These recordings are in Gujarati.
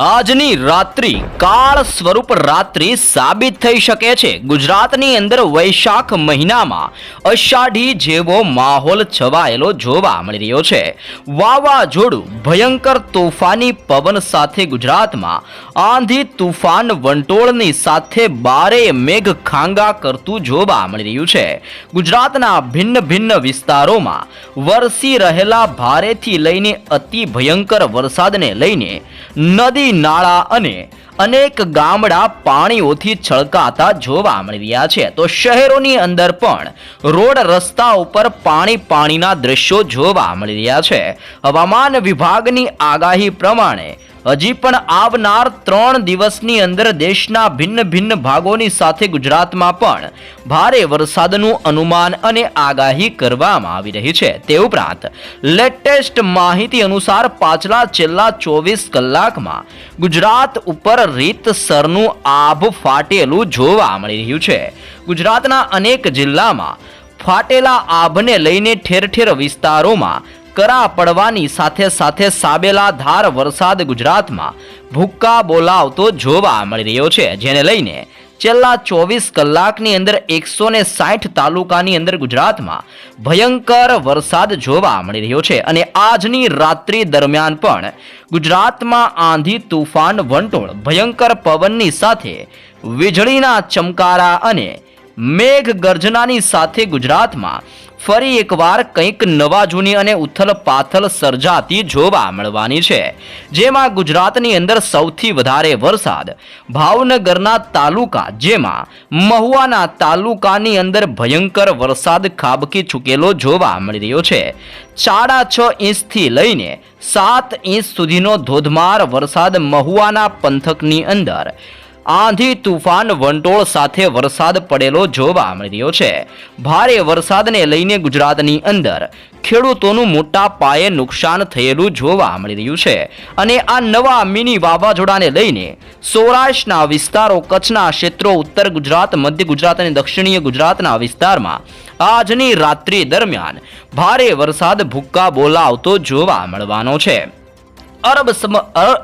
આજની રાત્રિ કાળ સ્વરૂપ રાત્રિ સાબિત થઈ શકે છે. ગુજરાતની અંદર વૈશાખ મહિનામાં અષાઢી જેવો માહોલ છવાયેલો જોવા મળી રહ્યો છે. વાવાઝોડું, ભયંકર તોફાની પવન સાથે ગુજરાતમાં આંધી તુફાન વંટોળની સાથે બારે મેઘ ખાંગા કરતું જોવા મળી રહ્યું છે. ગુજરાતના ભિન્ન ભિન્ન વિસ્તારોમાં વરસી રહેલા ભારેથી લઈને અતિ ભયંકર વરસાદને લઈને નદી નાળા અને અનેક ગામડા પાણીઓથી છલકાતા જોવા મળી રહ્યા છે. તો શહેરોની અંદર પણ રોડ રસ્તા ઉપર પાણી પાણીના દ્રશ્યો જોવા મળી રહ્યા છે. હવામાન વિભાગની આગાહી પ્રમાણે હજી પણ આવનાર ત્રણ દિવસની અંદર દેશના ભિન્ન ભિન્ન ભાગોની સાથે ગુજરાતમાં પણ ભારે વરસાદનું અનુમાન અને આગાહી કરવામાં આવી રહી છે. તે ઉપરાંત, લેટેસ્ટ માહિતી અનુસાર પાછલા છેલ્લા ચોવીસ કલાકમાં ગુજરાત ઉપર રીતસરનું આભ ફાટેલું જોવા મળી રહ્યું છે. ગુજરાતના અનેક જિલ્લામાં ફાટેલા આભને લઈને ઠેર ઠેર વિસ્તારોમાં કરા પડવાની સાથે સાથે સાબેલા ધાર વરસાદ ગુજરાતમાં ભૂક્કા બોલાવતો જોવા મળી રહ્યો છે. જેને લઈને છેલ્લા ચોવીસ કલાકની અંદર એકસો ને સાઠ તાલુકાની અંદર ગુજરાતમાં ભયંકર વરસાદ જોવા મળી રહ્યો છે અને આજની રાત્રિ દરમિયાન પણ ગુજરાતમાં આંધી, તુફાન, વંટોળ, ભયંકર પવનની સાથે વીજળીના ચમકારા અને મેઘ ગર્જનાની સાથે ગુજરાતમાં ફરી એકવાર કંઈક નવા જૂની અને ઉથલ પાથલ સર્જાતી જોવા મળવાની છે, જેમાં ગુજરાતની અંદર સૌથી વધારે વરસાદ ભાવનગરના તાલુકા, જેમાં મહુવાના તાલુકાની અંદર ભયંકર વરસાદ ખાબકી ચૂકેલો જોવા મળી રહ્યો છે. સાડા છ ઇંચથી લઈને સાત ઇંચ સુધીનો ધોધમાર વરસાદ મહુવાના પંથકની અંદર આંધી તુફાન વંટોળ સાથે વરસાદ પડેલો જોવા મળી રહ્યો છે. ભારે વરસાદને લઈને ગુજરાતની અંદર ખેડૂતોનું મોટા પાયે નુકસાન થયેલું જોવા મળી રહ્યું છે. અને આ નવા મિની વાવાઝોડાને લઈને સૌરાષ્ટ્રના વિસ્તારો, કચ્છના ક્ષેત્રો, ઉત્તર ગુજરાત, મધ્ય ગુજરાત અને દક્ષિણીય ગુજરાતના વિસ્તારમાં આજની રાત્રિ દરમિયાન ભારે વરસાદ ભૂક્કા બોલાવતો જોવા મળવાનો છે. અરબ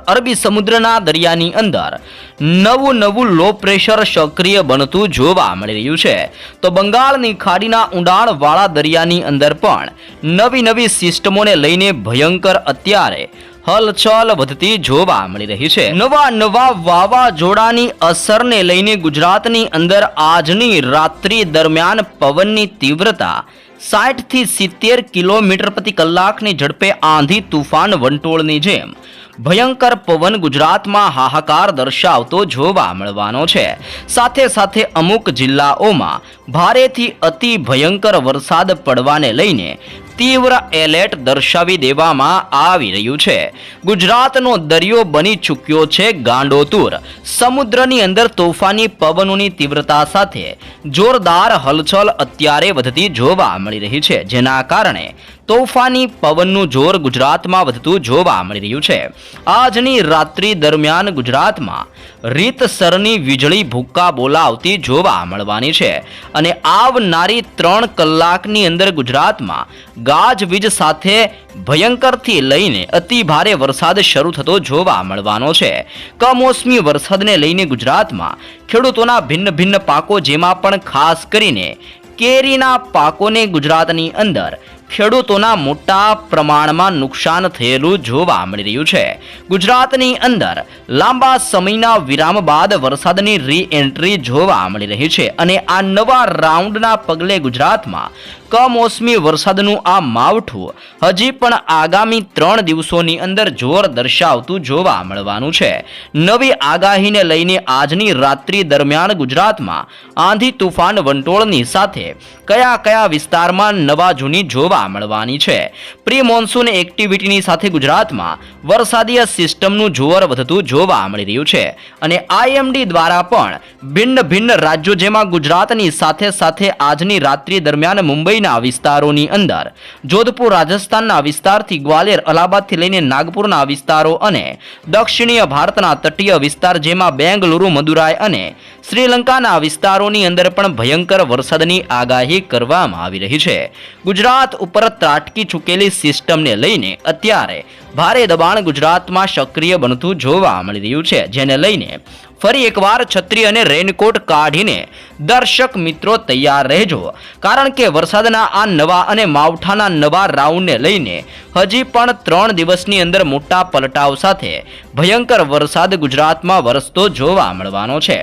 અરબી સમુદ્રના દરિયાની અંદર નવું નવું લો પ્રેશર સક્રિય બનતું જોવા મળી રહ્યું છે. તો બંગાળની ખાડીના ઊંડાણવાળા દરિયાની અંદર પણ નવી નવી સિસ્ટમોને લઈને ભયંકર અત્યારે હલચલ વધતી જોવા મળી રહી છે. નવા નવા વાવાઝોડાની અસરને લઈને ગુજરાતની અંદર આજની રાત્રિ દરમિયાન પવનની તીવ્રતા સાઠથી સિત્તેર કિલોમીટર પ્રતિ કલાકની ઝડપે આંધી તુફાન વંટોળની જેમ. ભયંકર પવન ગુજરાતમાં હાહાકાર દર્શાવતો જોવા મળવાનો છે. સાથે સાથે અમુક જિલ્લાઓમાં ભારેથી અતિ ભયંકર વરસાદ પડવાને લઈને તીવ્ર એલર્ટ દર્શાવી દેવામાં આવી રહ્યું છે. ગુજરાતનો દરિયો બની ચૂક્યો છે ગાંડોતુર. સમુદ્રની અંદર તોફાની પવનોની તીવ્રતા સાથે જોરદાર હલચલ અત્યારે વધતી જોવા મળી રહી છે, જેના કારણે તોફાની પવનનું જોર ગુજરાતમાં વધતું જોવા મળી રહ્યું છે. આજની રાત્રિ દરમિયાન ગુજરાતમાં રીતસરની વીજળી ભૂક્કા બોલાવતી જોવા મળવાની છે અને આવનારી ત્રણ કલાકની અંદર ગુજરાતમાં ગાજવીજ સાથે ભયંકરથી લઈને અતિ ભારે વરસાદ શરૂ થતો જોવા મળવાનો છે. કમોસમી વરસાદને લઈને ગુજરાતમાં ખેડૂતોના ભિન્ન ભિન્ન પાકો જેમાં પણ ખાસ કરીને કેરીના પાકોને ગુજરાતની અંદર ખેડૂતોના મોટા પ્રમાણમાં નુકસાન થયેલું જોવા મળી રહ્યું છે. ગુજરાતની અંદર લાંબા સમયના વિરામ બાદ વરસાદની રી જોવા મળી રહી છે અને આ નવા રાઉન્ડના પગલે ગુજરાતમાં કમોસમી વરસાદનું આ માવઠું હજી પણ આગામી ત્રણ દિવસોની અંદર જોર દર્શાવતું જોવા મળવાનું છે. નવી આગાહીને લઈને આજની રાત્રિ દરમિયાન ગુજરાતમાં આંધી તુફાન વંટોળની સાથે કયા કયા વિસ્તારમાં નવા જૂની જોવા મળવાની છે. પ્રી મોન્સૂન એક્ટિવિટીની સાથે ગુજરાતમાં વરસાદીય સિસ્ટમનું જોર વધતું જોવા મળી રહ્યું છે અને આઈએમડી દ્વારા પણ ભિન્ન ભિન્ન રાજ્યો જેમાં ગુજરાતની સાથે સાથે આજની રાત્રિ દરમિયાન મુંબઈના વિસ્તારોની અંદર, જોધપુર રાજસ્થાનના વિસ્તારથી ગ્વાલિયર અલ્હાબાદથી લઈને નાગપુરના વિસ્તારો અને દક્ષિણીય ભારતના તટીય વિસ્તાર જેમાં બેંગલુરુ, મદુરાઈ અને શ્રીલંકાના વિસ્તારોની અંદર પણ ભયંકર વરસાદની આગાહી કરવામાં આવી રહી છે. ગુજરાત ઉપર ત્રાટકી ચૂકેલી સિસ્ટમને લઈને અત્યારે ભારે દબાણ ગુજરાતમાં સક્રિય બનતું જોવા મળી રહ્યું છે, જેને લઈને ફરી એકવાર છત્રી અને રેનકોટ કાઢીને દર્શક મિત્રો તૈયાર રહેજો. કારણ કે વરસાદના આ નવા અને માવઠાના નવા રાઉન્ડને લઈને હજી પણ ત્રણ દિવસની અંદર મોટા પલટાવ સાથે ભયંકર વરસાદ ગુજરાતમાં વરસતો જોવા મળવાનો છે.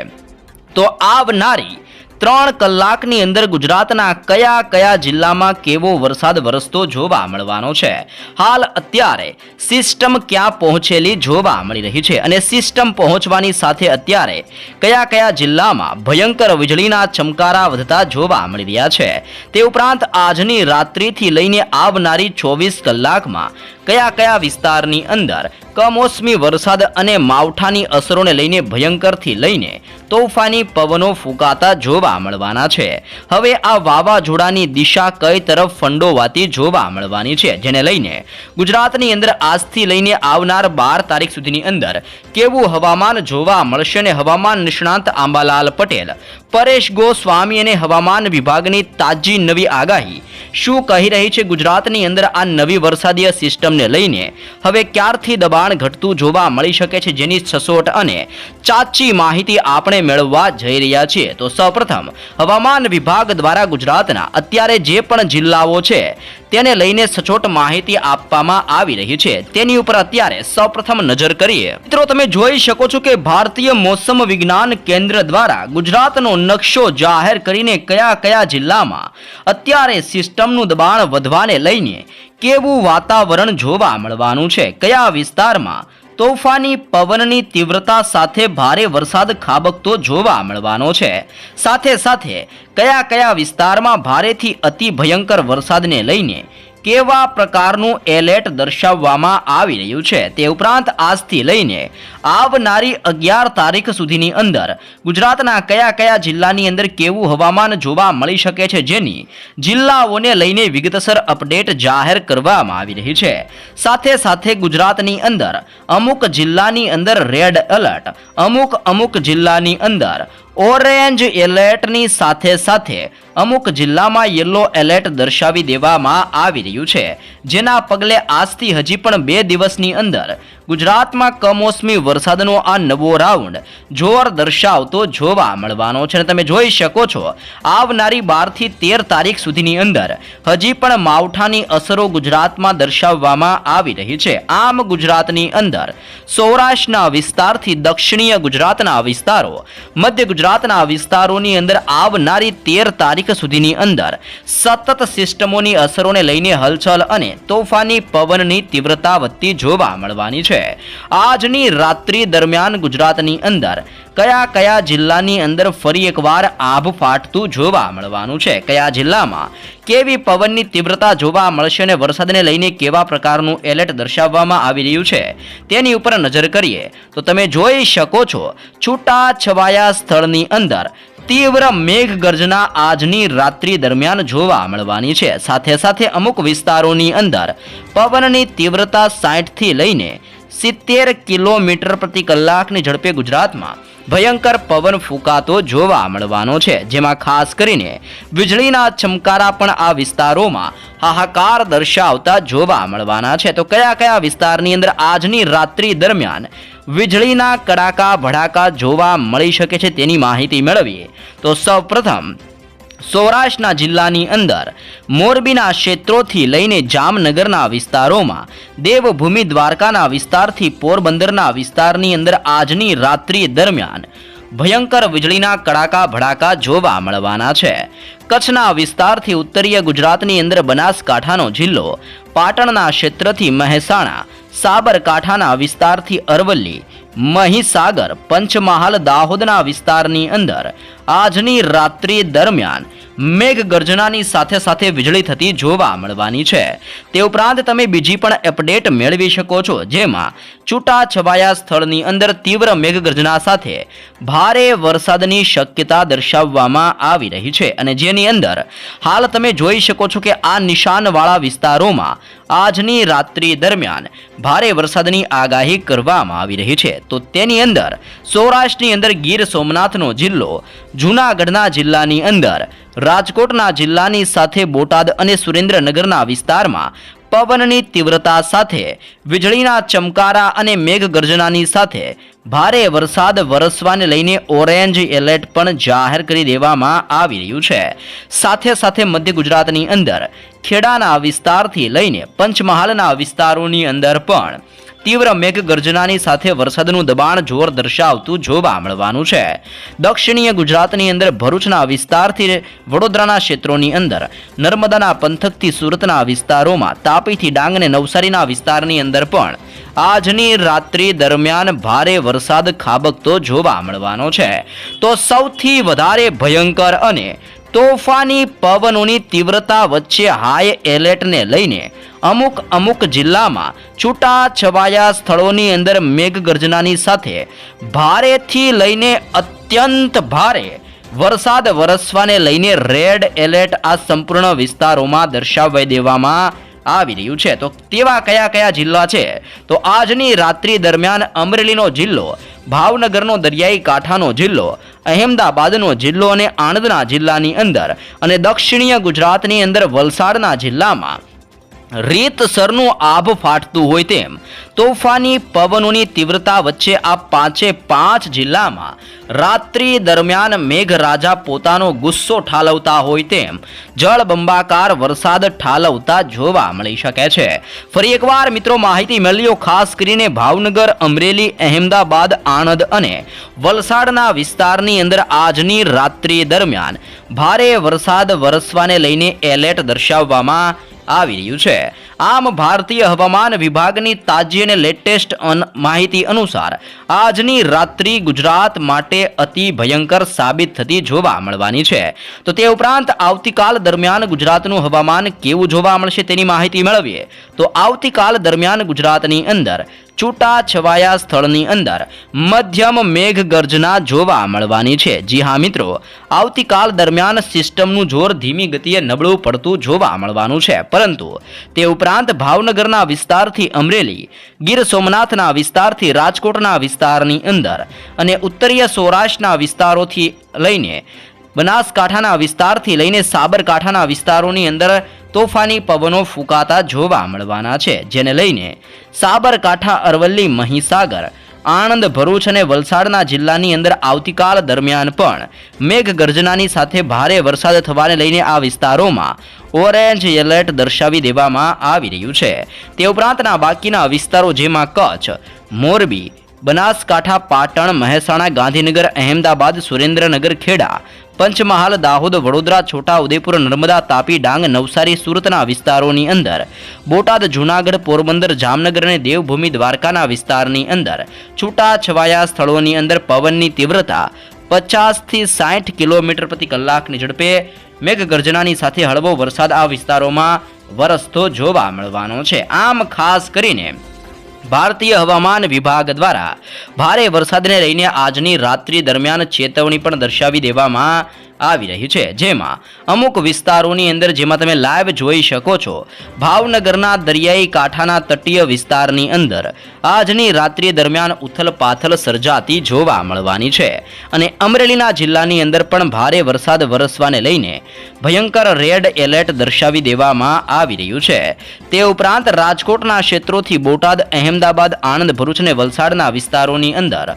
તો આવનારી ત્રણ કલાકની અંદર ગુજરાતના કયા કયા જિલ્લામાં કેવો વરસાદ વરસતો જોવા મળવાનો છે? હાલ અત્યારે સિસ્ટમ ક્યાં પહોંચેલી જોવા મળી રહી છે અને સિસ્ટમ પહોંચવાની સાથે અત્યારે કયા કયા જિલ્લામાં ભયંકર વીજળીના ચમકારા વધતા જોવા મળી રહ્યા છે? તે ઉપરાંત આજની રાત્રિથી લઈને આવનારી ચોવીસ કલાકમાં કયા કયા વિસ્તારની અંદર કમોસમી વરસાદ અને માવઠાની અસરોને લઈને ભયંકરથી લઈને તોફાની પવનો ફૂંકાતા જોવા મળવાના છે. હવે આ વાવાઝોડાની દિશા કઈ તરફ ફંડોવાતી જોવા મળવાની છે, જેને લઈને ગુજરાતની અંદર આજથી લઈને આવનાર બાર તારીખ સુધીની અંદર કેવું હવામાન જોવા મળશે અને હવામાન નિષ્ણાંત આંબાલાલ પટેલ, પરેશ ગોસ્વામી અને હવામાન વિભાગની તાજી નવી આગાહી શું કહી રહી છે? ગુજરાતની અંદર આ નવી વરસાદીય સિસ્ટમને લઈને હવે ક્યારથી દબાણ ઘટતું જોવા મળી શકે છે જેની સચોટ અને ચાચી માહિતી આપણે મેળવવા જઈ રહ્યા છીએ. તો સૌપ્રથમ હવામાન વિભાગ દ્વારા ગુજરાતના અત્યારે જે પણ જિલ્લાઓ છે તેને લઈને સચોટ માહિતી આપવામાં આવી રહી છે. તેની ઉપર અત્યારે સૌપ્રથમ નજર કરીએ. મિત્રો, તમે જોઈ શકો છો કે ભારતીય મોસમ વિજ્ઞાન કેન્દ્ર દ્વારા ગુજરાતનો નકશો જાહેર કરીને કયા કયા જિલ્લામાં અત્યારે સિસ્ટમનું દબાણ વધવાને લઈને કેવું વાતાવરણ જોવા મળવાનું છે, કયા વિસ્તારમાં તોફાની પવનની તીવ્રતા સાથે ભારે વરસાદ ખાબકતો જોવા મળવાનો છે. સાથે સાથે કયા કયા વિસ્તારમાં ભારેથી અતિ ભયંકર વરસાદને લઈને કેવા પ્રકારનું એલર્ટ દર્શાવવામાં આવી રહ્યું છે તે ઉપરાંત આજથી લઈને આવનારી અગિયાર તારીખ સુધીની અંદર ગુજરાતના કયા કયા જિલ્લાની અંદર કેવું હવામાન જોવા મળી શકે છે જેની જિલ્લાઓને લઈને વિગતસર અપડેટ જાહેર કરવામાં આવી રહી છે. સાથે સાથે ગુજરાતની અંદર અમુક જિલ્લાની અંદર રેડ એલર્ટ, અમુક અમુક જિલ્લાની અંદર ઓરેન્જ એલર્ટની સાથે સાથે અમુક જિલ્લામાં યલો એલર્ટ દર્શાવી દેવામાં આવી રહ્યું છે. જેના પગલે આજથી હજી પણ બે દિવસની અંદર ગુજરાતમાં કમોસમી વરસાદનો આ નવો રાઉન્ડ જોર દર્શાવતો જોવા મળવાનો છે. અને તમે જોઈ શકો છો, આવનારી બારથી તેર તારીખ સુધીની અંદર હજી પણ માવઠાની અસરો ગુજરાતમાં દર્શાવવામાં આવી રહી છે. આમ ગુજરાતની અંદર સૌરાષ્ટ્રના વિસ્તારથી દક્ષિણીય ગુજરાતના વિસ્તારો, મધ્ય ગુજરાતના વિસ્તારોની અંદર આવનારી તેર તારીખ સુધીની અંદર સતત સિસ્ટમોની અસરોને લઈને હલચલ અને તોફાની પવનની તીવ્રતા વધતી જોવા મળવાની છે. આજની રાત્રિ દરમિયાન ગુજરાતની અંદર કયા કયા જિલ્લાની અંદર ફરી એકવાર આભ ફાટતું જોવા મળવાનું છે? કયા જિલ્લામાં કેવી પવનની તીવ્રતા જોવા મળશે અને વરસાદને લઈને કેવા પ્રકારનું એલર્ટ દર્શાવવામાં આવી રહ્યું છે? તેની ઉપર નજર કરીએ તો તમે જોઈ શકો છો છૂટા છવાયા સ્થળની અંદર તીવ્ર મેઘ ગર્જના આજની રાત્રિ દરમિયાન જોવા મળવાની છે. સાથે સાથે અમુક વિસ્તારોની અંદર પવનની તીવ્રતા સાઠથી લઈને સિત્તેર કિલોમીટર પ્રતિ કલાકની ઝડપે ગુજરાતમાં ભયંકર પવન ફૂંકાતો જોવા મળવાનો છે, જેમાં ખાસ કરીને વીજળીના ચમકારા પણ આ વિસ્તારોમાં હાહાકાર દર્શાવતા જોવા મળવાના છે. તો કયા કયા વિસ્તારની અંદર આજની રાત્રિ દરમિયાન વીજળીના કડાકા ભડાકા જોવા મળી શકે છે તેની માહિતી મેળવીએ. તો સૌપ્રથમ સૌરાષ્ટ્રના જિલ્લાની અંદર મોરબીના ક્ષેત્રોથી લઈને જામનગરના વિસ્તારોમાં દેવભૂમિ દ્વારકાના વિસ્તારથી પોરબંદરના વિસ્તારની અંદર આજની રાત્રિ દરમિયાન ભયંકર વીજળીના કડાકા ભડાકા જોવા મળવાના છે. કચ્છના વિસ્તારથી ઉત્તરીય ગુજરાતની અંદર બનાસકાંઠાનો જિલ્લો પાટણના ક્ષેત્રથી મહેસાણા, સાબરકાંઠાના વિસ્તારથી અરવલ્લી મહીસાગર, પંચમહાલ, દાહોદના વિસ્તારની અંદર આજની રાત્રિ દરમિયાન મેઘ ગર્જનાની સાથે સાથે વીજળી થતી જોવા મળવાની છે. તે ઉપરાંત તમે બીજી પણ અપડેટ મેળવી શકો છો, જેમાં છૂટા છવાયા સ્થળની અંદર તીવ્ર મેઘગર્જના સાથે ભારે વરસાદની શક્યતા દર્શાવવામાં આવી રહી છે. અને જેની અંદર હાલ તમે જોઈ શકો છો કે આ નિશાનવાળા વિસ્તારોમાં આજની રાત્રિ દરમિયાન ભારે વરસાદની આગાહી કરવામાં આવી રહી છે. તો તેની અંદર સૌરાષ્ટ્રની અંદર ગીર સોમનાથનો જિલ્લો, જૂનાગઢના જિલ્લાની અંદર, રાજકોટના જિલ્લાની સાથે બોટાદ અને સુરેન્દ્રનગરના વિસ્તારમાં પવનની તીવ્રતા સાથે, વીજળીના ચમકારા અને મેઘગર્જનાની સાથે ભારે વરસાદ વરસવાને લઈને ઓરેન્જ એલર્ટ પણ જાહેર કરી દેવામાં આવી રહ્યું છે. સાથે સાથે મધ્ય ગુજરાતની અંદર ખેડાના વિસ્તારથી લઈને પંચમહાલના વિસ્તારોની અંદર પણ તીવ્ર મેઘગર્જનાની સાથે વરસાદનું દબાણ જોર દર્શાવતું જોવા મળવાનું છે. દક્ષિણીય ગુજરાતની અંદર ભરૂચના વિસ્તારથી વડોદરાના ક્ષેત્રોની અંદર, નર્મદાના પંથકથી સુરતના વિસ્તારોમાં તાપીથી ડાંગ અને નવસારીના વિસ્તારની અંદર પણ આજની રાત્રિ દરમિયાન ભારે વરસાદ ખાબકતો જોવા મળવાનો છે. તો સૌથી વધારે ભયંકર અને તોફાની પવનોની તીવ્રતા વચ્ચે હાઈ એલર્ટને લઈને અમુક અમુક જિલ્લામાં છૂટા છવાયા સ્થળોની અંદર મેઘગર્જનાની સાથે ભારેથી લઈને અત્યંત ભારે વરસાદ વરસવાને લઈને રેડ એલર્ટ આ સંપૂર્ણ વિસ્તારોમાં દર્શાવી દેવામાં આવી રહ્યું છે. તો તેવા કયા કયા જિલ્લા છે? તો આજની રાત્રિ દરમિયાન અમરેલીનો જિલ્લો, ભાવનગરનો દરિયાઈ કાંઠાનો જિલ્લો, અહેમદાબાદનો જિલ્લો અને આણંદના જિલ્લાની અંદર અને દક્ષિણીય ગુજરાતની અંદર વલસાડના જિલ્લામાં રીતસરનું આભ ફાટતું હોય તેમ તોફાની પવનોની તીવ્રતા વચ્ચે આ પાંચે પાંચ જિલ્લામાં રાત્રિ દરમિયાન મેઘરાજા પોતાનો ગુસ્સો ઠાલવતા હોય તેમ જળબંબાકાર વરસાદ ઠાલવતા જોવા મળી શકે છે. ફરી એકવાર મિત્રો માહિતી મળ્યો ખાસ કરીને ભાવનગર, અમરેલી, અહેમદાબાદ, આણંદ અને વલસાડના વિસ્તારની અંદર આજની રાત્રિ દરમિયાન ભારે વરસાદ વરસવાને લઈને એલર્ટ દર્શાવવામાં આવી રહ્યું છે. આમ ભારતીય હવામાન વિભાગની તાજી અને લેટેસ્ટ માહિતી અનુસાર આજની રાત્રિ ગુજરાત માટે અતિ ભયંકર સાબિત થતી જોવા મળવાની છે. તો તે ઉપરાંત આવતીકાલ દરમિયાન ગુજરાતનું હવામાન કેવું જોવા મળશે તેની માહિતી મેળવીએ. તો આવતીકાલ દરમિયાન ગુજરાતની અંદર છૂટા છવાયા સ્થળની અંદર મધ્યમ મેઘ ગર્જના જોવા મળવાની છે. જી હા મિત્રો, આવતીકાલ દરમિયાન સિસ્ટમનું જોર ધીમી ગતિએ નબળું પડતું જોવા મળવાનું છે. પરંતુ તે ઉપરાંત ભાવનગરના વિસ્તારથી અમરેલી, ગીર સોમનાથના વિસ્તારથી રાજકોટના વિસ્તારની અંદર અને ઉત્તરીય સૌરાષ્ટ્રના વિસ્તારોથી લઈને બનાસકાંઠાના વિસ્તારથી લઈને સાબરકાંઠાના વિસ્તારોની અંદર તોફાની પવનો ફૂંકાતા જોવા મળવાના છે, જેને લઈને સાબરકાંઠા, અરવલ્લી, મહીસાગર, આણંદ, ભરૂચ અને વલસાડના જિલ્લાની અંદર આવતીકાલ દરમિયાન પણ મેઘગર્જનાની સાથે ભારે વરસાદ થવાને લઈને આ વિસ્તારોમાં ઓરેન્જ એલર્ટ દર્શાવી દેવામાં આવી રહ્યું છે. તે ઉપરાંતના બાકીના વિસ્તારો જેમાં કચ્છ, મોરબી, બનાસકાંઠા, પાટણ, મહેસાણા, ગાંધીનગર, અહેમદાબાદ, સુરેન્દ્રનગર, ખેડા પંચમહાલ, દાહોદ, વડોદરા, છોટા ઉદેપુર, નર્મદા, તાપી, ડાંગ, નવસારી, સુરતના વિસ્તારોની અંદર. બોટાદ, જૂનાગઢ, પોરબંદર, જામનગર અને દેવભૂમિ દ્વારકાના વિસ્તારની અંદર. છૂટા છવાયા સ્થળોની અંદર પવનની તીવ્રતા પચાસથી સાઠ કિલોમીટર પ્રતિ કલાકની ઝડપે મેઘગર્જનાની સાથે હળવો વરસાદ આ વિસ્તારોમાં વરસતો જોવા મળવાનો છે. આમ ખાસ કરીને ભારતીય હવામાન વિભાગ દ્વારા ભારે વરસાદને લઈને આજની રાત્રિ દરમિયાન ચેતવણી પણ દર્શાવી દેવામાં આવી રહી છે. જેમાં અમુક વિસ્તારોની અંદર જેમાં તમે લાઈવ જોઈ શકો છો, ભાવનગરના દરિયાઈ કાંઠાના તટીય વિસ્તારની અંદર આજની રાત્રિ દરમિયાન ઉથલ પાથલ સર્જાતી જોવા મળવાની છે અને અમરેલીના જિલ્લાની અંદર પણ ભારે વરસાદ વરસવાને લઈને ભયંકર રેડ એલર્ટ દર્શાવી દેવામાં આવી રહ્યું છે. તે ઉપરાંત રાજકોટના ક્ષેત્રોથી બોટાદ, અહેમદાબાદ, આણંદ, ભરૂચ અને વલસાડના વિસ્તારોની અંદર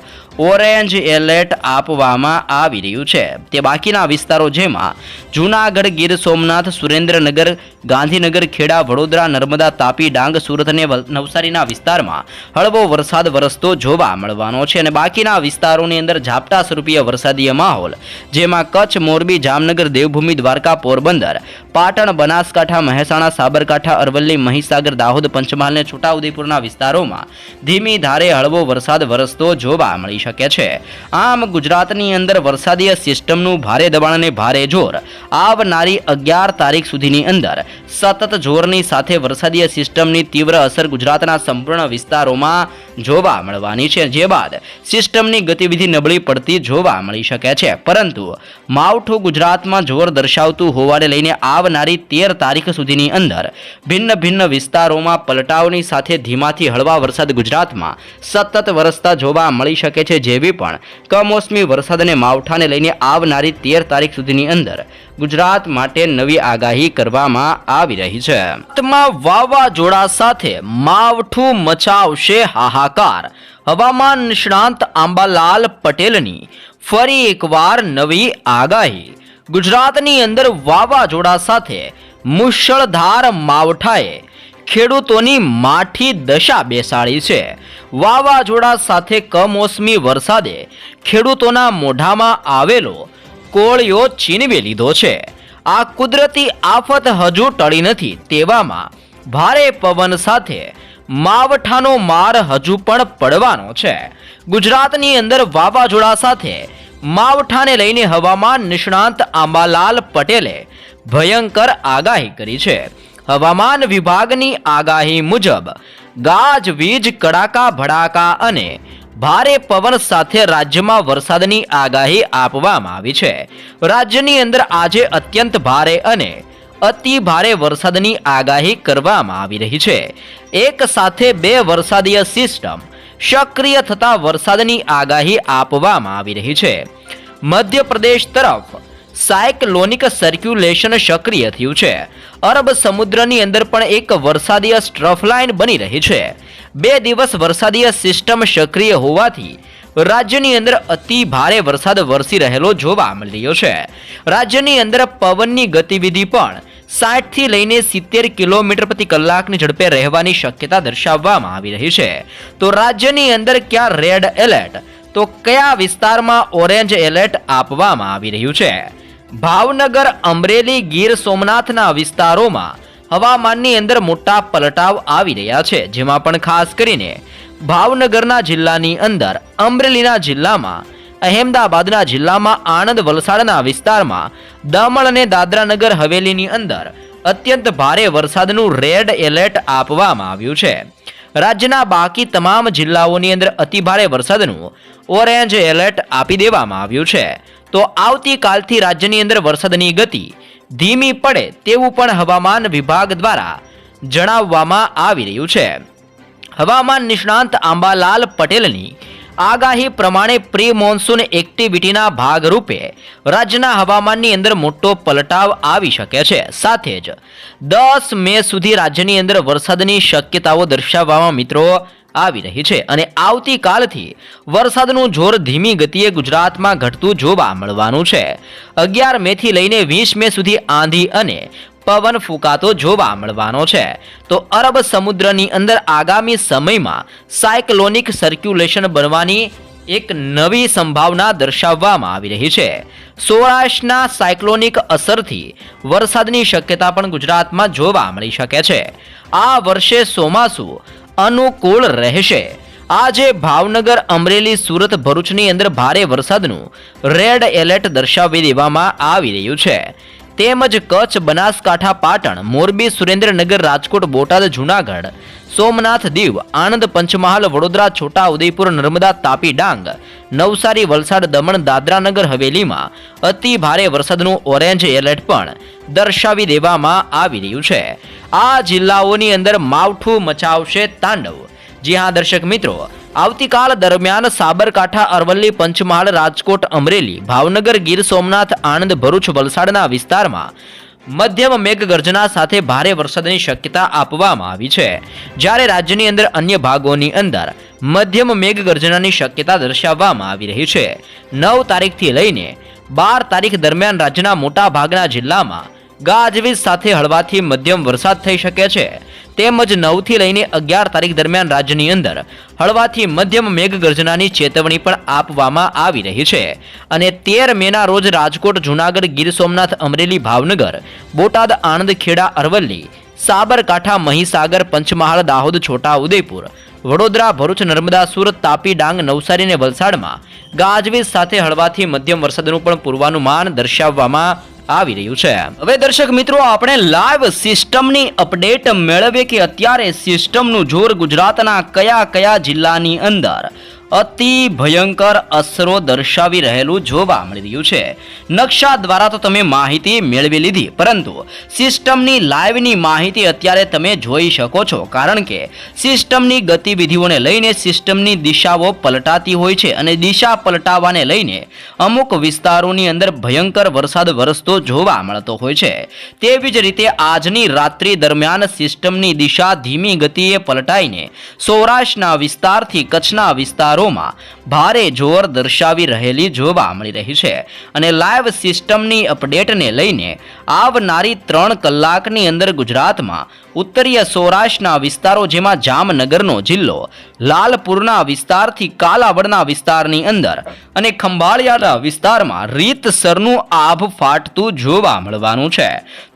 ઓરેન્જ એલર્ટ આપવામાં આવી રહ્યું છે. તે બાકીના વિસ્તારો જેમાં જૂનાગઢ ગીર સોમનાથ, સુરેન્દ્રનગર, ગાંધીનગર, ખેડા, વડોદરા, નર્મદા, તાપી, ડાંગ, સુરત અને નવસારીના વિસ્તારમાં હળવો વરસાદ વરસતો જોવા મળવાનો છે અને બાકીના વિસ્તારોની અંદર ઝાપટા સ્વરૂપીય વરસાદીય માહોલ, જેમાં કચ્છ, મોરબી, જામનગર, દેવભૂમિ, દ્વારકા, પોરબંદર, પાટણ, બનાસકાંઠા, મહેસાણા, સાબરકાંઠા, અરવલ્લી, મહીસાગર, દાહોદ, પંચમહાલ અને છોટાઉદેપુરના વિસ્તારોમાં ધીમી ધારે હળવો વરસાદ વરસતો જોવા મળી શકે છે. આમ ગુજરાતની અંદર વરસાદીય સિસ્ટમનું ભારે દબાણ દબાણ અને ભારે જોર. આવનારી અગિયાર તારીખ સુધીની અંદર સતત જોરની સાથે વરસાદીય સિસ્ટમની તીવ્ર અસર ગુજરાતના સંપૂર્ણ વિસ્તારોમાં જોવા મળવાની છે. જે બાદ સિસ્ટમની ગતિવિધિ નબળી પડતી જોવા મળી શકે છે. પરંતુ માવઠું ગુજરાતમાં જોર દર્શાવતું હોવાને લઈને આવનારી તેર તારીખ સુધીની અંદર ભિન્ન ભિન્ન વિસ્તારોમાં પલટાવની સાથે ધીમાથી હળવા વરસાદ ગુજરાતમાં સતત વરસતા જોવા મળી શકે છે. જેવી પણ કમોસમી વરસાદ અને માવઠાને લઈને આવનારી તેર તારીખ સુધીની અંદર ગુજરાત માટે નવી આગાહી કરવામાં આવી રહી છે. વાવાઝોડા સાથે માવઠું મચાવશે હાહાકાર. હવામાન નિષ્ણાંત આંબાલાલ પટેલની ફરી એકવાર નવી આગાહી. ગુજરાતની અંદર વાવાઝોડા સાથે મુશળધાર માવઠાએ ખેડૂતોની માઠી દશા બેસાડી છે. વાવાઝોડા સાથે કમોસમી વરસાદે ખેડૂતોના મોઢામાં આવેલો કોળિયો ચીનવી લીધો છે. આ કુદરતી આફત હજુ ટળી નથી તેવામાં ભારે પવન સાથે માવઠાનો માર હજુ પણ પડવાનો છે. ગુજરાતની અંદર વાવાઝોડા સાથે માવઠાને લઈને હવામાન નિષ્ણાંત આંબાલાલ પટેલે ભયંકર આગાહી કરી છે. હવામાન વિભાગની આગાહી મુજબ ગાજ વીજ કડાકા, ભડાકા અને ભારે પવન સાથે રાજ્યમાં વરસાદની આગાહી આપવામાં આવી છે. રાજ્યની અંદર આજે અત્યંત ભારે અને અતિ ભારે વરસાદની આગાહી કરવામાં આવી રહી છે. એક સાથે બે વરસાદીય સિસ્ટમ સક્રિય થતા વરસાદની આગાહી આપવામાં આવી રહી છે. મધ્યપ્રદેશ તરફ સાયક્લોનિક સર્ક્યુલેશન સક્રિય થયું છે. અરબ સમુદ્રની અંદર પણ એક વરસાદીય સ્ટ્રફ લાઇન બની રહી છે. બે દિવસ વરસાદીય સિસ્ટમ સક્રિય હોવાથી રાજ્યની અંદર અતિ ભારે વરસાદ વરસી રહેલો જોવા મળી રહ્યો છે. રાજ્યની અંદર પવનની ગતિવિધિ પણ સાઠથી લઈને સિત્તેર કિલોમીટર પ્રતિ કલાકની ઝડપે રહેવાની શક્યતા દર્શાવવામાં આવી રહી છે. તો રાજ્યની અંદર ક્યાં રેડ એલર્ટ? તો કયા વિસ્તારમાં ઓરેન્જ એલર્ટ આપવામાં આવી રહ્યું છે? ભાવનગર, અમરેલી, ગીર સોમનાથના વિસ્તારોમાં હવામાનની અંદર મોટા પલટાવ આવી રહ્યા છે, જેમાં પણ ખાસ કરીને ભાવનગરના જિલ્લાની અંદર, અમરેલીના જિલ્લામાં, અહેમદાબાદના જિલ્લામાં, આણંદ વલસાડના વિસ્તારમાં, દમણ અને દાદરાનગર હવેલીની અંદર અત્યંત ભારે વરસાદનું રેડ એલર્ટ આપવામાં આવ્યું છે. રાજ્યના બાકી તમામ જિલ્લાઓની અંદર અતિભારે વરસાદનું ઓરેન્જ એલર્ટ આપી દેવામાં આવ્યું છે. તો આવતીકાલથી રાજ્યની અંદર વરસાદની ગતિ ધીમી પડે તેવું પણ હવામાન વિભાગ દ્વારા જણાવવામાં આવી રહ્યું છે. હવામાન નિષ્ણાંત આંબાલાલ પટેલની આગાહી પ્રમાણે પ્રી મોન્સૂન એક્ટિવિટીના ભાગરૂપે રાજ્યના હવામાનની અંદર મોટો પલટાવ આવી શકે છે. સાથે જ દસ મે સુધી રાજ્યની અંદર વરસાદની શક્યતાઓ દર્શાવવામાં મિત્રો આવી રહી છે અને આવતીકાલથી વરસાદનું જોર ધીમી ગતિએ ગુજરાતમાં ઘટતું જોવા મળવાનું છે. અગિયાર મેથી લઈને વીસ મે સુધી આંધી અને પવન ફૂંકાતો જોવા મળવાનો છે. તો અરબ સમુદ્રની અંદર આગામી સમયમાં સાયક્લોનિક સર્ક્યુલેશન બનવાની એક નવી સંભાવના દર્શાવવામાં આવી રહી છે. સૌરાષ્ટ્રના સાયક્લોનિક અસરથી વરસાદની શક્યતા પણ ગુજરાતમાં જોવા મળી શકે છે. આ વર્ષે ચોમાસું અનુકૂળ રહેશે. આજે ભાવનગર અમરેલી સુરત ભરૂચની અંદર ભારે વરસાદનું રેડ એલર્ટ દર્શાવી દેવામાં આવી રહ્યું છે. તેમજ કચ્છ બનાસકાંઠા પાટણ, મોરબી, સુરેન્દ્રનગર, રાજકોટ, બોટાદ, જૂનાગઢ, સોમનાથ દીવ, આણંદ પંચમહાલ, વડોદરા છોટા ઉદયપુર નર્મદા, તાપી ડાંગ, નવસારી, વલસાડ, દમણ, દાદરાનગર, હવેલીમાં અતિ ભારે વરસાદનું ઓરેન્જ એલર્ટ પણ દર્શાવી દેવામાં આવી રહ્યું છે. આ જિલ્લાઓની અંદર માવઠું મચાવશે તાંડવ. જી હા, દર્શક મિત્રો, આવતીકાલ દરમિયાન સાબરકાંઠા, અરવલ્લી, પંચમહાલ, રાજકોટ, અમરેલી, ભાવનગર, ગીર સોમનાથ, આણંદ, ભરૂચ, વલસાડના વિસ્તારમાં મધ્યમ મેઘગર્જના સાથે ભારે વરસાદની શક્યતા આપવામાં આવી છે. જ્યારે રાજ્યની અંદર અન્ય ભાગોની અંદર મધ્યમ મેઘગર્જનાની શક્યતા દર્શાવવામાં આવી રહી છે. નવ તારીખથી લઈને બાર તારીખ દરમિયાન રાજ્યના મોટા ભાગના જિલ્લામાં ગાજવીજ સાથે હળવાથી મધ્યમ વરસાદ થઈ શકે છે. તેમજ નવથી લઈને અગિયાર તારીખ દરમિયાન રાજ્યની અંદર હળવાથી મધ્યમ મેઘગર્જનાની ચેતવણી પણ આપવામાં આવી રહી છે. અને તેર મેના રોજ રાજકોટ, જૂનાગઢ, ગીર સોમનાથ, અમરેલી, ભાવનગર, બોટાદ આણંદ ખેડા અરવલ્લી, સાબરકાંઠા, મહીસાગર, પંચમહાલ, દાહોદ છોટા ઉદયપુર વડોદરા, ભરૂચ, નર્મદા, સુરત, તાપી, ડાંગ, નવસારી અને વલસાડમાં ગાજવીજ સાથે હળવાથી મધ્યમ વરસાદનું પણ પૂર્વાનુમાન દર્શાવવામાં આવી રહ્યું છે. હવે દર્શક મિત્રો, આપણે લાઈવ સિસ્ટમની અપડેટ મેળવીએ કે અત્યારે સિસ્ટમનું જોર ગુજરાતના કયા કયા જિલ્લાની અંદર? અતિ ભયંકર અસરો દર્શાવી રહેલું જોવા મળી રહ્યું છે. નકશા દ્વારા તો તમે માહિતી મેળવી લીધી, પરંતુ સિસ્ટમની લાઈવની માહિતી અત્યારે તમે જોઈ શકો છો, કારણ કે સિસ્ટમની ગતિવિધિઓને લઈને સિસ્ટમની દિશાઓ પલટાતી હોય છે અને દિશા પલટાવાને લઈને અમુક વિસ્તારોની અંદર ભયંકર વરસાદ વરસતો જોવા મળતો હોય છે. તેવી જ રીતે આજની રાત્રિ દરમિયાન સિસ્ટમની દિશા ધીમી ગતિએ પલટાઈને સૌરાષ્ટ્રના વિસ્તારથી કચ્છના વિસ્તારોમાં ભારે જોર દર્શાવી રહેલી જોવા મળી રહી છે અને લાઈવ સિસ્ટમની અપડેટને લઈને આવનારી ત્રણ કલાકની અંદર ગુજરાતમાં ઉત્તરીય સૌરાષ્ટ્રના વિસ્તારો જેમાં જામનગરનો જિલ્લો, લાલપુરના વિસ્તારથી કાલાવડના વિસ્તારની અંદર અને ખંભાળિયાના વિસ્તારમાં રીતસરનું આભ ફાટતું જોવા મળવાનું છે.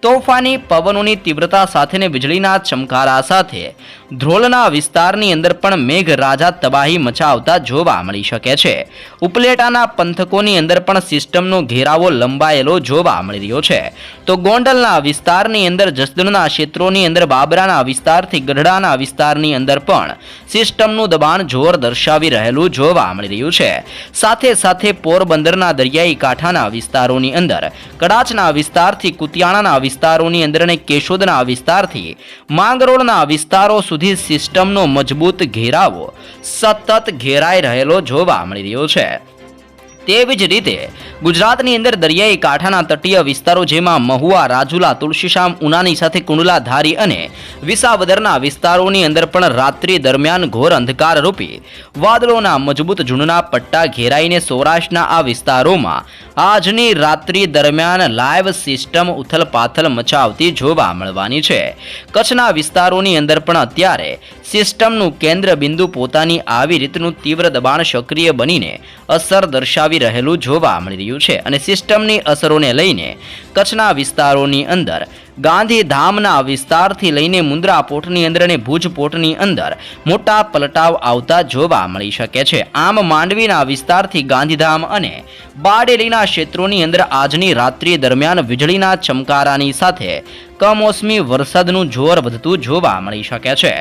તોફાની પવનોની તીવ્રતા સાથે ને વીજળીના ચમકારા સાથે ધ્રોલના વિસ્તારની અંદર પણ મેઘરાજા તબાહી મચાવતા જોવા મળી શકે છે. ઉપલેટાના પંથકોની અંદર પણ સિસ્ટમનો ઘેરાવો લંબાયેલો જોવા મળી રહ્યો છે. તો ગોંડલના વિસ્તારની અંદર, જસદણના ક્ષેત્રોની અંદર, બાબરાના વિસ્તારથી ગઢડાના વિસ્તારની અંદર પણ સિસ્ટમનું દબાણ જોર દર્શાવી રહેલું જોવા મળી રહ્યું છે. સાથે સાથે પોરબંદરના દરિયાઈ કાંઠાના વિસ્તારોની અંદર, કડાચના વિસ્તારથી કુતિયાણાના વિસ્તારોની અંદર અને કેશોદના વિસ્તારથી માંગરોળના વિસ્તારો સિસ્ટમનો મજબૂત ઘેરાવો સતત ઘેરાઈ રહેલો જોવા મળી રહ્યો છે. તેવી જ રીતે ગુજરાતની અંદર દરિયાઈ કાંઠાના તટીય વિસ્તારો જેમાં મહુવા, રાજુલા, તુલસીશામ, ઉનાની સાથે કુંડલા, ધારી અને વિસાવદરના વિસ્તારોની અંદર પણ રાત્રિ દરમિયાન ઘોર અંધકાર રૂપી વાદળોના મજબૂત ઝૂંડના પટ્ટા ઘેરાઈને સૌરાષ્ટ્રના આ વિસ્તારોમાં આજની રાત્રિ દરમિયાન લાઈવ સિસ્ટમ ઉથલપાથલ મચાવતી જોવા મળવાની છે. કચ્છના વિસ્તારોની અંદર પણ અત્યારે સિસ્ટમનું કેન્દ્ર બિંદુ પોતાની આવી રીતનું તીવ્ર દબાણ સક્રિય બનીને અસર દર્શાવી રહેલું જોવા મળી રહ્યું છે. અને સિસ્ટમની અસરોને લઈને કચ્છના વિસ્તારોની અંદર. ગાંધીધામના વિસ્તારથી લઈને મુન્દ્રા પોર્ટની અંદર અને ભુજ પોર્ટની અંદર મોટા પલટાવ આવતા જોવા મળી શકે છે. આમ માંડવીના વિસ્તારથી ગાંધીધામ અને બારડોલીના ક્ષેત્રોની અંદર આજની રાત્રિ દરમિયાન વીજળીના ચમકારાની સાથે કમોસમી વરસાદનું જોર વધતું જોવા મળી શકે છે.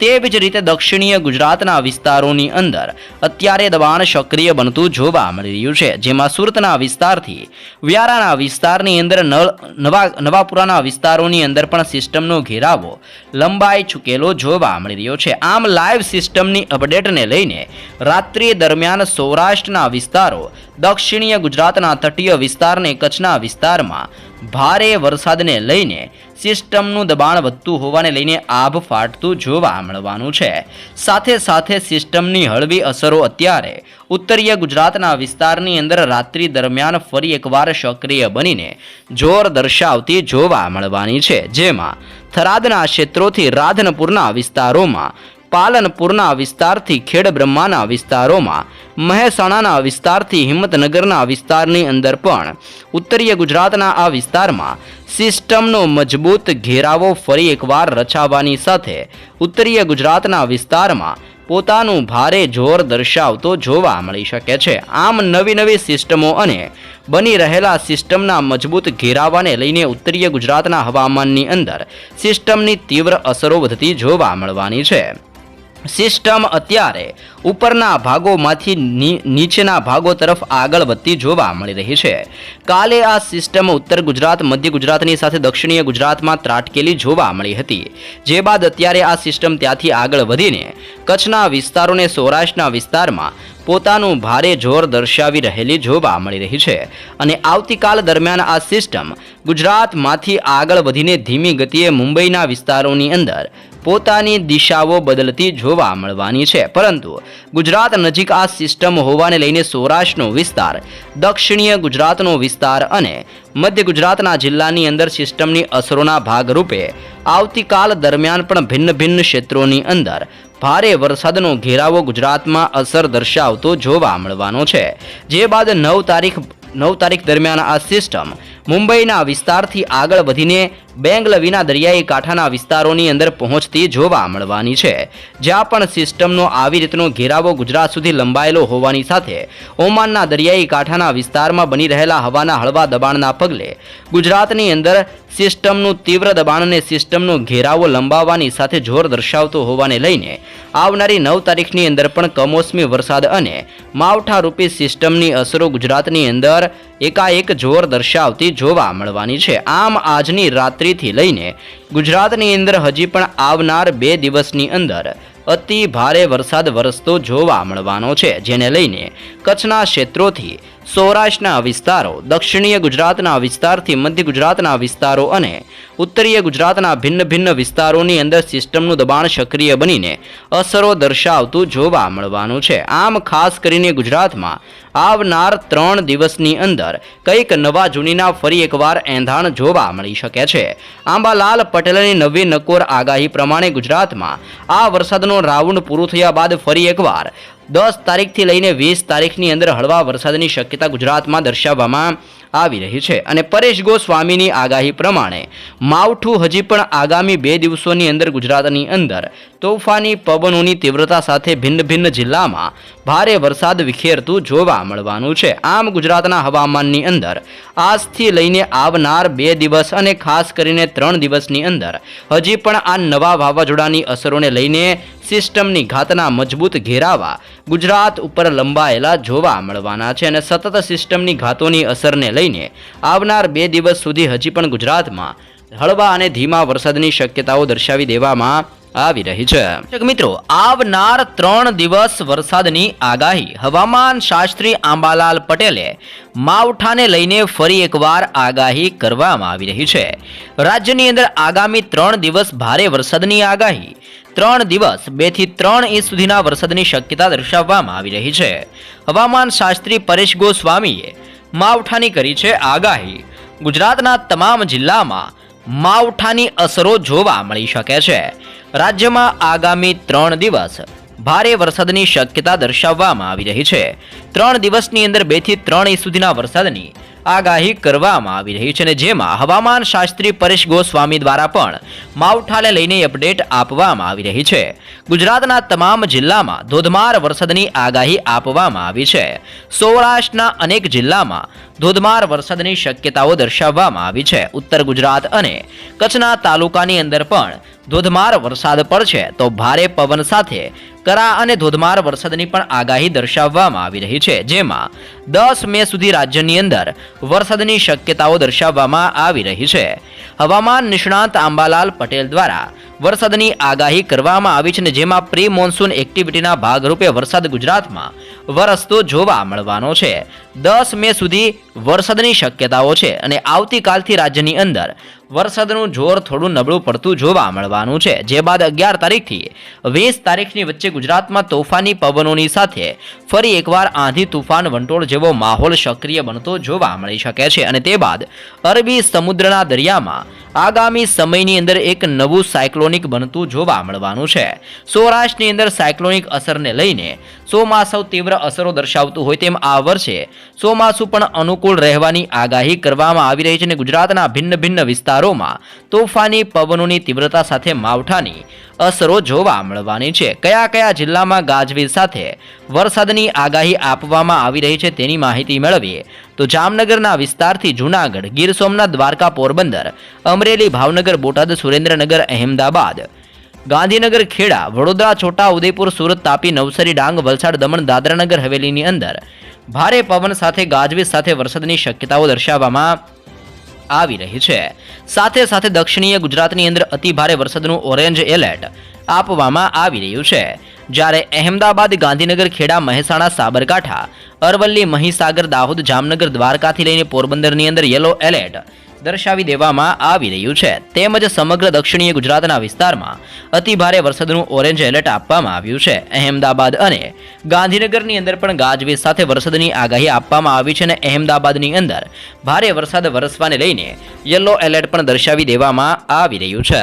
તેવી જ રીતે દક્ષિણીય ગુજરાતના વિસ્તારોની અંદર અત્યારે દબાણ સક્રિય બનતું જોવા મળી રહ્યું છે. જેમાં સુરતના વિસ્તારથી વ્યારાના વિસ્તારની અંદર નળ, નવા નવાપુરાના વિસ્તારોની અંદર પણ સિસ્ટમનો ઘેરાવો લંબાઈ ચૂકેલો જોવા મળી રહ્યો છે. આમ લાઈવ સિસ્ટમની અપડેટને લઈને રાત્રિ દરમિયાન સૌરાષ્ટ્રના વિસ્તારો, દક્ષિણીય ગુજરાતના તટીય વિસ્તારને કચ્છના વિસ્તારમાં ભારે વરસાદને લઈને સિસ્ટમનું દબાણ વધતું હોવાને લઈને આભ ફાટતું જોવા મળવાનું છે. સાથે સાથે સિસ્ટમની હળવી અસરો અત્યારે ઉત્તરીય ગુજરાતના વિસ્તારની અંદર રાત્રિ દરમિયાન ફરી એકવાર સક્રિય બનીને જોર દર્શાવતી જોવા મળવાની છે. જેમાં થરાદના ક્ષેત્રોથી રાધનપુરના વિસ્તારોમાં પાલનપુરના વિસ્તારથી ખેડ બ્રહ્માના વિસ્તારોમાં, મહેસાણાના વિસ્તારથી હિંમતનગરના વિસ્તારની અંદર પણ. ઉત્તરીય ગુજરાતના આ વિસ્તારમાં સિસ્ટમનો મજબૂત ઘેરાવો ફરી એકવાર રચાવાની સાથે ઉત્તરીય ગુજરાતના વિસ્તારમાં પોતાનું ભારે જોર દર્શાવતો જોવા મળી શકે છે. આમ નવી નવી સિસ્ટમો અને બની રહેલા સિસ્ટમના મજબૂત ઘેરાવાને લઈને ઉત્તરીય ગુજરાતના હવામાનની અંદર સિસ્ટમની તીવ્ર અસરો વધતી જોવા મળવાની છે. સિસ્ટમ અત્યારે ઉપરના ભાગોમાંથી નીચેના ભાગો તરફ આગળ વધતી જોવા મળી રહી છે. કાલે આ સિસ્ટમ ઉત્તર ગુજરાત, મધ્ય ગુજરાતની સાથે દક્ષિણીય ગુજરાતમાં ત્રાટકેલી જોવા મળી હતી. જે બાદ અત્યારે આ સિસ્ટમ ત્યાંથી આગળ વધીને કચ્છના વિસ્તારોને સૌરાષ્ટ્રના વિસ્તારમાં પોતાનું ભારે જોર દર્શાવી રહેલી જોવા મળી રહી છે. અને આવતીકાલ દરમિયાન આ સિસ્ટમ ગુજરાતમાંથી આગળ વધીને ધીમી ગતિએ મુંબઈના વિસ્તારોની અંદર પોતાની દિશાઓ બદલતી જોવા મળવાની છે. પરંતુ ગુજરાત નજીક આ સિસ્ટમ હોવાને લઈને સૌરાષ્ટ્રનો વિસ્તાર, દક્ષિણીય ગુજરાતનો વિસ્તાર અને મધ્ય ગુજરાતના જિલ્લાની અંદર સિસ્ટમની અસરોના ભાગરૂપે આવતીકાલ દરમિયાન પણ ભિન્ન ભિન્ન ક્ષેત્રોની અંદર ભારે વરસાદનો ઘેરાવો ગુજરાતમાં અસર દર્શાવતો જોવા મળવાનો છે. જે બાદ નવ તારીખ નવ તારીખ દરમિયાન આ સિસ્ટમ મુંબઈના વિસ્તારથી આગળ વધીને બેંગલવીના દરિયાઈ કાંઠાના વિસ્તારોની અંદર પહોંચતી જોવા મળવાની છે. જ્યાં પણ સિસ્ટમનો આવી રીતનો ઘેરાવો ગુજરાત સુધી લંબાયેલો હોવાની સાથે ઓમાનના દરિયાઈ કાંઠાના વિસ્તારમાં બની રહેલા હવાના હળવા દબાણના પગલે ગુજરાતની અંદર સિસ્ટમનું તીવ્ર દબાણ અને સિસ્ટમનો ઘેરાવો લંબાવવાની સાથે જોર દર્શાવતો હોવાને લઈને આવનારી નવ તારીખની અંદર પણ કમોસમી વરસાદ અને માવઠારૂપી સિસ્ટમની અસરો ગુજરાતની અંદર એકાએક જોર દર્શાવતી જોવા મળવાની છે. આમ આજની રાત્રિથી લઈને ગુજરાતની અંદર હજી પણ આવનાર બે દિવસની અંદર અતિ ભારે વરસાદ વરસતો જોવા મળવાનો છે, જેને લઈને કચ્છના ક્ષેત્રોથી સૌરાષ્ટ્રના વિસ્તારો, દક્ષિણીય ગુજરાતના વિસ્તારથી મધ્ય ગુજરાતના વિસ્તારો અને ઉત્તરીય ગુજરાતના ભિન્ન ભિન્ન વિસ્તારોની અંદર સિસ્ટમનું દબાણ સક્રિય બનીને અસરો દર્શાવતું જોવા મળવાનું છે. આમ ખાસ કરીને ગુજરાતમાં આવનાર ત્રણ દિવસની અંદર કંઈક નવા જૂનીના ફરી એકવાર એંધાણ જોવા મળી શકે છે. આંબાલાલ પટેલની નવી નકોર આગાહી પ્રમાણે ગુજરાતમાં આ વરસાદનો રાઉન્ડ પૂરું થયા બાદ ફરી એકવાર દસ તારીખથી લઈને વીસ તારીખની અંદર હળવા વરસાદની શક્યતા ગુજરાતમાં દર્શાવવામાં આવી રહી છે. અને પરેશ ગોસ્વામીની આગાહી પ્રમાણે માવઠું હજી પણ આગામી બે દિવસોની અંદર ગુજરાતની અંદર તોફાની પવનોની તીવ્રતા સાથે ભિન્ન ભિન્ન જિલ્લામાં ભારે વરસાદ વિખેરતું જોવા મળવાનું છે. આમ ગુજરાતના હવામાનની અંદર આજથી લઈને આવનાર બે દિવસ અને ખાસ કરીને ત્રણ દિવસની અંદર હજી પણ આ નવા વાવાઝોડાની અસરોને લઈને સિસ્ટમની ઘાતના મજબૂત ઘેરાવા ગુજરાત ઉપર લંબાયેલા જોવા મળવાના છે અને સતત સિસ્ટમની ઘાતોની અસરને લઈને આવનાર બે દિવસ સુધી હજી પણ ગુજરાતમાં હળવા અને ધીમા વરસાદની શક્યતાઓ દર્શાવી દેવામાં આવી રહી છે. મિત્રો, આવનાર ત્રણ દિવસ વરસાદની આગાહી હવામાન શાસ્ત્રી આંબાલાલ પટેલે માવઠાને લઈને ફરી એકવાર આગાહી કરવામાં આવી રહી છે. રાજ્યની અંદર આગામી ત્રણ દિવસ ભારે વરસાદની આગાહી ત્રણ દિવસ, બેથી ત્રણ ઇંચ સુધીના વરસાદની શક્યતા દર્શાવવામાં આવી રહી છે. હવામાન શાસ્ત્રી પરેશ ગોસ્વામીએ માવઠાની કરી છે આગાહી. ગુજરાતના તમામ જિલ્લામાં માવઠાની અસરો જોવા મળી શકે છે. રાજ્યમાં આગામી ત્રણ દિવસ ભારે વરસાદની શક્યતા દર્શાવવામાં આવી રહી છે. ત્રણ દિવસની અંદર બેથી ત્રણ ઇંચ સુધીના વરસાદની આગાહી કરવામાં આવી રહી છે અને જેમાં હવામાન શાસ્ત્રી પરેશ ગોસ્વામી દ્વારા પણ માવઠાને લઈને અપડેટ આપવામાં આવી રહી છે. ગુજરાતના તમામ જિલ્લામાં ધોધમાર વરસાદની આગાહી આપવામાં આવી છે. સૌરાષ્ટ્રના અનેક જિલ્લામાં ધોધમાર વરસાદની શક્યતાઓ દર્શાવવામાં આવી છે. ઉત્તર ગુજરાત અને કચ્છના તાલુકાની અંદર પણ ધોધમાર વરસાદ પડશે તો ભારે પવન સાથે કરા અને ધોધમાર વરસાદની પણ આગાહી દર્શાવવામાં આવી રહી છે. જેમાં દસ મે સુધી રાજ્યની અંદર વરસાદની શક્યતાઓ દર્શાવવામાં આવી રહી છે. હવામાન નિષ્ણાંત આંબાલાલ પટેલ દ્વારા વરસાદની આગાહી કરવામાં આવી છે અને જેમાં પ્રી મોન્સૂન એક્ટિવિટીના ભાગરૂપે વરસાદ ગુજરાતમાં વરસતો જોવા મળવાનો છે. દસ મે સુધી વરસાદની શક્યતાઓ છે અને આવતીકાલથી રાજ્યની અંદર વરસાદનું જોર થોડું નબળું પડતું જોવા મળવાનું છે. જે બાદ અગિયાર તારીખથી વીસ તારીખની વચ્ચે ગુજરાતમાં તોફાની પવનોની સાથે ફરી એકવાર આંધી તુફાન વંટોળ જેવો માહોલ સક્રિય બનતો જોવા મળી શકે છે અને તે બાદ અરબી સમુદ્રના દરિયામાં આગામી સમયની અંદર એક નવું સાયક્લોનિક બનતું જોવા મળવાનું છે. સૌરાષ્ટ્રની અંદર સાયક્લોનિક અસરને લઈને ચોમાસું તીવ્ર અસરો દર્શાવતું હોય તેમ આ વર્ષે ચોમાસું પણ અનુકૂળ રહેવાની આગાહી કરવામાં આવી રહી છે અને ગુજરાતના ભિન્ન ભિન્ન વિસ્તારોમાં તોફાની પવનોની તીવ્રતા સાથે માવઠાની અસરો જોવા મળવાની છે. કયા કયા જિલ્લામાં ગાજવીજ સાથે વરસાદની આગાહી આપવામાં આવી રહી છે તેની માહિતી મેળવીએ. તો જામનગરના વિસ્તારથી જૂનાગઢ, ગીર સોમનાથ, દ્વારકા, પોરબંદર, અમરેલી, ભાવનગર, બોટાદ, સુરેન્દ્રનગર, અહેમદાબાદ, ગાંધીનગર, ખેડા, વડોદરા, છોટા, ઉદયપુર, સુરત, તાપી, નવસારી, ડાંગ, વલસાડ, દમણ, દાદરાનગર, હવેલીની અંદર ભારે પવન સાથે ગાજવીજ સાથે વરસાદની શક્યતાઓ દર્શાવવામાં આવી રહી છે. સાથે સાથે દક્ષિણીય ગુજરાતની અંદર અતિ ભારે વરસાદનું ઓરેન્જ એલર્ટ આપવામાં આવી રહ્યું છે. જ્યારે અહેમદાબાદ, ગાંધીનગર, ખેડા, મહેસાણા, સાબરકાંઠા, અરવલ્લી, મહીસાગર, દાહોદ, જામનગર, દ્વારકાથી લઈને પોરબંદરની અંદર યલો એલર્ટ દર્શાવી દેવામાં આવી રહ્યું છે. તેમજ સમગ્ર દક્ષિણીય ગુજરાતના વિસ્તારમાં અતિ ભારે વરસાદનું ઓરેન્જ એલર્ટ આપવામાં આવ્યું છે. અહેમદાબાદ અને ગાંધીનગરની અંદર પણ ગાજવીજ સાથે વરસાદની આગાહી આપવામાં આવી છે અને અહેમદાબાદની અંદર ભારે વરસાદ વરસવાને લઈને યલો એલર્ટ પણ દર્શાવી દેવામાં આવી રહ્યું છે.